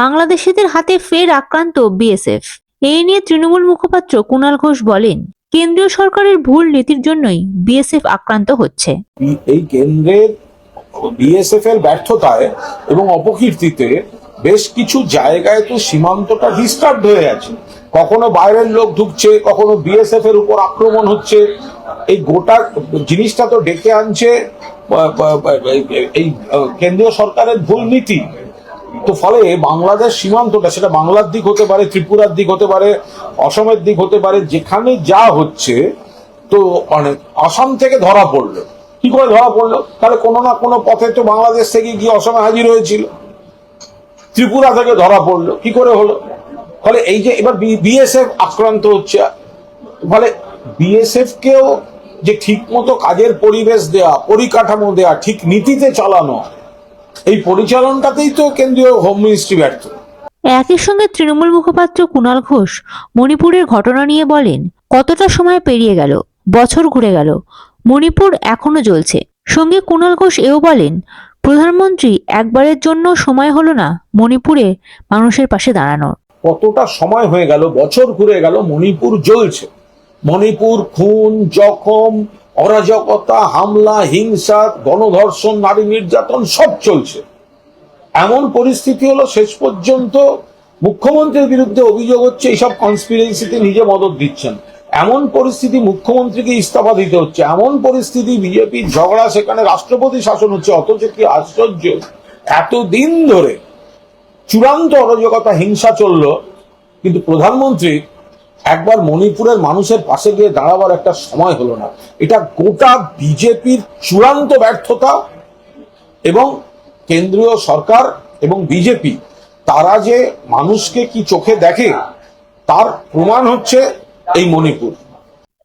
বাংলাদেশিদের হাতে ফের আক্রান্ত বিএসএফ। এই নিয়ে তৃণমূল মুখপাত্র কুণাল ঘোষ বলেন, কেন্দ্রীয় সরকারের ভুল নীতির জন্যই বিএসএফ আক্রান্ত হচ্ছে। এই কেন্দ্রের বিএসএফ এর ব্যর্থতায় এবং অপকীর্তিতে বেশ কিছু জায়গায় তো সীমান্তটা ডিস্টার্ব হয়ে আছে। কখনো বাইরের লোক ঢুকছে, কখনো বিএসএফ এর উপর আক্রমণ হচ্ছে। এই গোটা জিনিসটা তো ডেকে আনছে এই কেন্দ্রীয় সরকারের ভুল নীতি। তো ফলে বাংলাদেশ সীমান্তটা, সেটা বাংলার দিক হতে পারে, ত্রিপুরার দিক হতে পারে, অসমের দিক হতে পারে, যেখানে যা হচ্ছে, তো মানে আসাম থেকে ধরা পড়ল। কি করে ধরা পড়ল? তাহলে কোনো না কোনো পথে তো বাংলাদেশ থেকে গিয়ে অসমে হাজির হয়েছিল। ত্রিপুরা থেকে ধরা পড়ল। কি করে হলো? ফলে এই যে এবার বিএসএফ আক্রান্ত হচ্ছে। ফলে বিএসএফ কেও যে ঠিক মতো কাজের পরিবেশ দেয়া, পরিকাঠামো দেয়া, ঠিক নীতিতে চালানো এই পরিচালনটাতেই তো কেন্দ্রীয় হোম মিনিস্ট্রি ব্যর্থ। একই সঙ্গে তৃণমূল মুখপাত্র কুণাল ঘোষ মণিপুরের ঘটনা নিয়ে বলেন কতটা সময় পেরিয়ে গেল বছর ঘুরে গেল মণিপুর এখনও জ্বলছে। সঙ্গে কুণাল ঘোষ এও বলেন প্রধানমন্ত্রী একবারের জন্য সময় হলো না মণিপুরে মানুষের পাশে দাঁড়ানোর। কতটা সময় হয়ে গেল বছর ঘুরে গেল মণিপুর জ্বলছে। মণিপুর খুন জখম অরাজকতা, হামলা, হিংসা, গণধর্ষণ, নারী নির্যাতন সব চলছে। এমন পরিস্থিতি হলো শেষ পর্যন্ত মুখ্যমন্ত্রীর বিরুদ্ধে অভিযোগ হচ্ছে এইসব কনস্পিরেন্সিতে নিজে মদত দিচ্ছেন। এমন পরিস্থিতি মুখ্যমন্ত্রীকে ইস্তফা দিতে হচ্ছে। এমন পরিস্থিতি বিজেপির ঝগড়া, সেখানে রাষ্ট্রপতি শাসন হচ্ছে। অথচ কি আশ্চর্য, এতদিন ধরে চূড়ান্ত অরাজকতা, হিংসা চলল, কিন্তু প্রধানমন্ত্রী একবার মণিপুরের মানুষের পাশে গিয়ে দাঁড়াবার একটা সময় হলো না। এটা গোটা বিজেপির চূড়ান্ত ব্যর্থতা এবং কেন্দ্রীয় সরকার এবং বিজেপি, তারা যে মানুষকে কি চোখে দেখে, তার প্রমাণ হচ্ছে এই মণিপুর।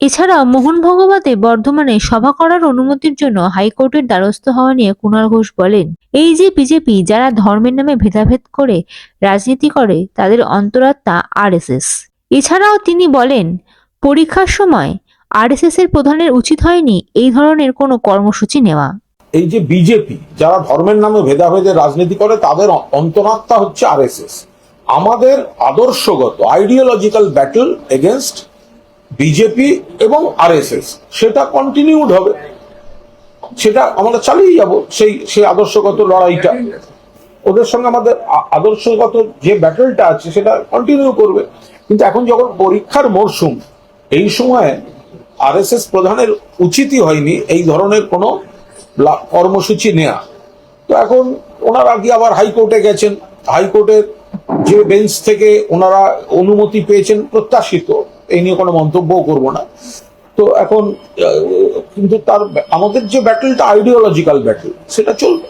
এছাড়া মোহন ভগবতে বর্ধমানে সভা করার অনুমতির জন্য হাইকোর্টের দ্বারস্থ হওয়া নিয়ে কুণাল ঘোষ বলেন, এই যে বিজেপি, যারা ধর্মের নামে ভেদাভেদ করে, রাজনীতি করে, তাদের অন্তরাত্মা আরএসএস। এছাড়াও তিনি বলেন, পরীক্ষার সময় আরএসএস এর প্রধানের উচিত হয়নি এই ধরনের কোনো কর্মসূচি নেওয়া। এই যে বিজেপি, যারা ধর্মের নামে ভেদাভেদের রাজনীতি করে, তাদের অন্তরাত্মা হচ্ছে আরএসএস। আমাদের আদর্শগত আইডিওলজিক্যাল ব্যাটল এগেনস্ট বিজেপি এবং আরএসএস, সেটা কন্টিনিউড হবে। সেটা আমরা চালিয়ে যাব সেই সেই আদর্শগত লড়াইটা। ওদের সঙ্গে আমাদের আদর্শগত যে ব্যাটলটা আছে, সেটা কন্টিনিউ করবে। কিন্তু এখন যখন পরীক্ষার মরশুম, এই সময়ে আরএসএস প্রধানের উচিতই হয়নি এই ধরনের কোনো কর্মসূচি নেওয়া তো এখন ওনারা গিয়ে আবার হাইকোর্টে গেছেন? হাইকোর্টের যে বেঞ্চ থেকে ওনারা অনুমতি পেয়েছেন প্রত্যাশিত, এই নিয়ে কোনো মন্তব্য করব না। তো এখন কিন্তু তার, আমাদের যে ব্যাটেলটা আইডিওলজিক্যাল ব্যাটেল সেটা চলবে।